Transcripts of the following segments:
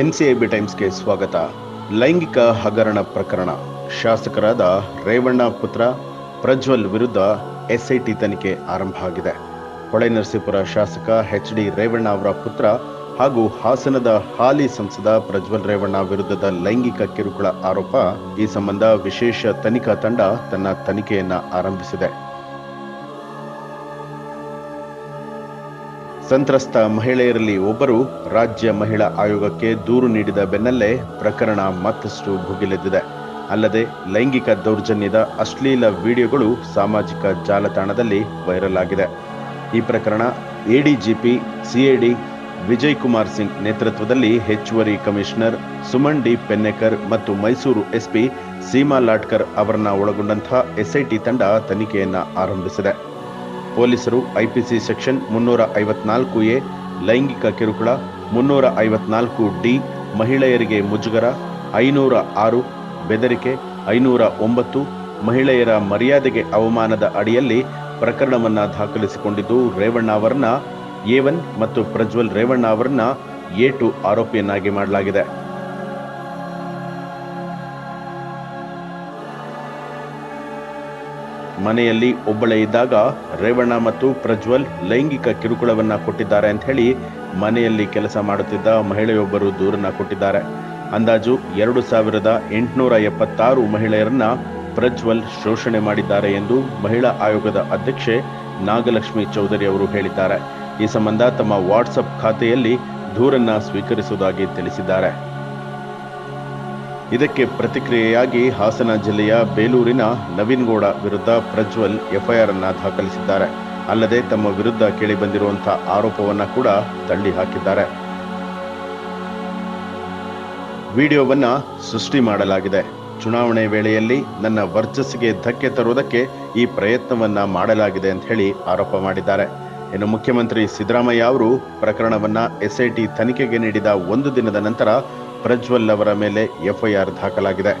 NCIB ಟೈಮ್ಸ್ಗೆ ಸ್ವಾಗತ. ಲೈಂಗಿಕ ಹಗರಣ ಪ್ರಕರಣ. ಶಾಸಕರಾದ ರೇವಣ್ಣ ಪುತ್ರ ಪ್ರಜ್ವಲ್ ವಿರುದ್ಧ ಎಸ್ಐಟಿ ತನಿಖೆ ಆರಂಭ ಆಗಿದೆ. ಹೊಳೆನರಸೀಪುರ ಶಾಸಕ ಎಚ್ ಡಿ ರೇವಣ್ಣ ಅವರ ಪುತ್ರ ಹಾಗೂ ಹಾಸನದ ಹಾಲಿ ಸಂಸದ ಪ್ರಜ್ವಲ್ ರೇವಣ್ಣ ವಿರುದ್ಧದ ಲೈಂಗಿಕ ಕಿರುಕುಳ ಆರೋಪ. ಈ ಸಂಬಂಧ ವಿಶೇಷ ತನಿಖಾ ತಂಡ ತನ್ನ ತನಿಖೆಯನ್ನ ಆರಂಭಿಸಿದೆ. ಸಂತ್ರಸ್ತ ಮಹಿಳೆಯರಲ್ಲಿ ಒಬ್ಬರು ರಾಜ್ಯ ಮಹಿಳಾ ಆಯೋಗಕ್ಕೆ ದೂರು ನೀಡಿದ ಬೆನ್ನಲ್ಲೇ ಪ್ರಕರಣ ಮತ್ತಷ್ಟು ಭುಗಿಲೆದ್ದಿದೆ. ಅಲ್ಲದೆ ಲೈಂಗಿಕ ದೌರ್ಜನ್ಯದ ಅಶ್ಲೀಲ ವಿಡಿಯೋಗಳು ಸಾಮಾಜಿಕ ಜಾಲತಾಣದಲ್ಲಿ ವೈರಲ್ ಆಗಿದೆ. ಈ ಪ್ರಕರಣ ಎಡಿಜಿಪಿ ಸಿಎಡಿ ವಿಜಯ್ ಕುಮಾರ್ ಸಿಂಗ್ ನೇತೃತ್ವದಲ್ಲಿ ಹೆಚ್ಚುವರಿ ಕಮಿಷನರ್ ಸುಮನ್ ಡಿ ಪೆನ್ನೇಕರ್ ಮತ್ತು ಮೈಸೂರು ಎಸ್ಪಿ ಸೀಮಾ ಲಾಟ್ಕರ್ ಅವರನ್ನ ಒಳಗೊಂಡಂತಹ ಎಸ್ಐಟಿ ತಂಡ ತನಿಖೆಯನ್ನ ಆರಂಭಿಸಿದೆ. ಪೊಲೀಸರು ಐಪಿಸಿ ಸೆಕ್ಷನ್ ಮುನ್ನೂರ ಐವತ್ನಾಲ್ಕು ಎ, ಲೈಂಗಿಕ ಕಿರುಕುಳ ಮುನ್ನೂರ ಐವತ್ನಾಲ್ಕು ಡಿ, ಮಹಿಳೆಯರಿಗೆ ಮುಜುಗರ ಐನೂರ ಆರು, ಬೆದರಿಕೆ ಐನೂರ ಒಂಬತ್ತು, ಮಹಿಳೆಯರ ಮರ್ಯಾದೆಗೆ ಅವಮಾನದ ಅಡಿಯಲ್ಲಿ ಪ್ರಕರಣವನ್ನು ದಾಖಲಿಸಿಕೊಂಡಿದ್ದು ರೇವಣ್ಣ ಅವರನ್ನ ಎ ಒನ್ ಮತ್ತು ಪ್ರಜ್ವಲ್ ರೇವಣ್ಣ ಅವರನ್ನ ಎ ಟು ಆರೋಪಿಯನ್ನಾಗಿ ಮಾಡಲಾಗಿದೆ. ಮನೆಯಲ್ಲಿ ಒಬ್ಬಳೇ ಇದ್ದಾಗ ರೇವಣ್ಣ ಮತ್ತು ಪ್ರಜ್ವಲ್ ಲೈಂಗಿಕ ಕಿರುಕುಳವನ್ನ ಕೊಟ್ಟಿದ್ದಾರೆ ಅಂತ ಹೇಳಿ ಮನೆಯಲ್ಲಿ ಕೆಲಸ ಮಾಡುತ್ತಿದ್ದ ಮಹಿಳೆಯೊಬ್ಬರು ದೂರನ್ನ ಕೊಟ್ಟಿದ್ದಾರೆ. ಅಂದಾಜು ಎರಡು ಸಾವಿರದ ಎಂಟುನೂರ ಎಪ್ಪತ್ತಾರು ಮಹಿಳೆಯರನ್ನ ಪ್ರಜ್ವಲ್ ಶೋಷಣೆ ಮಾಡಿದ್ದಾರೆ ಎಂದು ಮಹಿಳಾ ಆಯೋಗದ ಅಧ್ಯಕ್ಷೆ ನಾಗಲಕ್ಷ್ಮಿ ಚೌಧರಿ ಅವರು ಹೇಳಿದ್ದಾರೆ. ಈ ಸಂಬಂಧ ತಮ್ಮ ವಾಟ್ಸಪ್ ಖಾತೆಯಲ್ಲಿ ದೂರನ್ನ ಸ್ವೀಕರಿಸುವುದಾಗಿ ತಿಳಿಸಿದ್ದಾರೆ. ಇದಕ್ಕೆ ಪ್ರತಿಕ್ರಿಯೆಯಾಗಿ ಹಾಸನ ಜಿಲ್ಲೆಯ ಬೇಲೂರಿನ ನವೀನ್ಗೌಡ ವಿರುದ್ಧ ಪ್ರಜ್ವಲ್ ಎಫ್ಐಆರ್ ಅನ್ನು ದಾಖಲಿಸಿದ್ದಾರೆ. ಅಲ್ಲದೆ ತಮ್ಮ ವಿರುದ್ಧ ಕೇಳಿಬಂದಿರುವಂತಹ ಆರೋಪವನ್ನ ಕೂಡ ತಳ್ಳಿ ಹಾಕಿದ್ದಾರೆ. ವಿಡಿಯೋವನ್ನ ಸೃಷ್ಟಿ ಮಾಡಲಾಗಿದೆ. ಚುನಾವಣೆ ವೇಳೆಯಲ್ಲಿ ನನ್ನ ವರ್ಚಸ್ಸಿಗೆ ಧಕ್ಕೆ ತರುವುದಕ್ಕೆ ಈ ಪ್ರಯತ್ನವನ್ನ ಮಾಡಲಾಗಿದೆ ಅಂತ ಹೇಳಿ ಆರೋಪ ಮಾಡಿದ್ದಾರೆ. ಇನ್ನು ಮುಖ್ಯಮಂತ್ರಿ ಸಿದ್ದರಾಮಯ್ಯ ಅವರು ಪ್ರಕರಣವನ್ನ ಎಸ್ಐಟಿ ತನಿಖೆಗೆ ನೀಡಿದ ಒಂದು ದಿನದ ನಂತರ ಪ್ರಜ್ವಲ್ ಅವರ ಮೇಲೆ ಎಫ್ಐಆರ್ ದಾಖಲಾಗಿದೆ.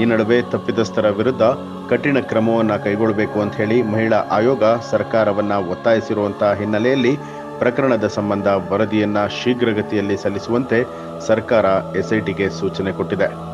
ಈ ನಡುವೆ ತಪ್ಪಿತಸ್ಥರ ವಿರುದ್ಧ ಕಠಿಣ ಕ್ರಮವನ್ನು ಕೈಗೊಳ್ಳಬೇಕು ಅಂತ ಹೇಳಿ ಮಹಿಳಾ ಆಯೋಗ ಸರ್ಕಾರವನ್ನ ಒತ್ತಾಯಿಸಿರುವಂತಹ ಹಿನ್ನೆಲೆಯಲ್ಲಿ ಪ್ರಕರಣದ ಸಂಬಂಧ ವರದಿಯನ್ನು ಶೀಘ್ರಗತಿಯಲ್ಲಿ ಸಲ್ಲಿಸುವಂತೆ ಸರ್ಕಾರ ಎಸ್ಐಟಿಗೆ ಸೂಚನೆ ಕೊಟ್ಟಿದೆ.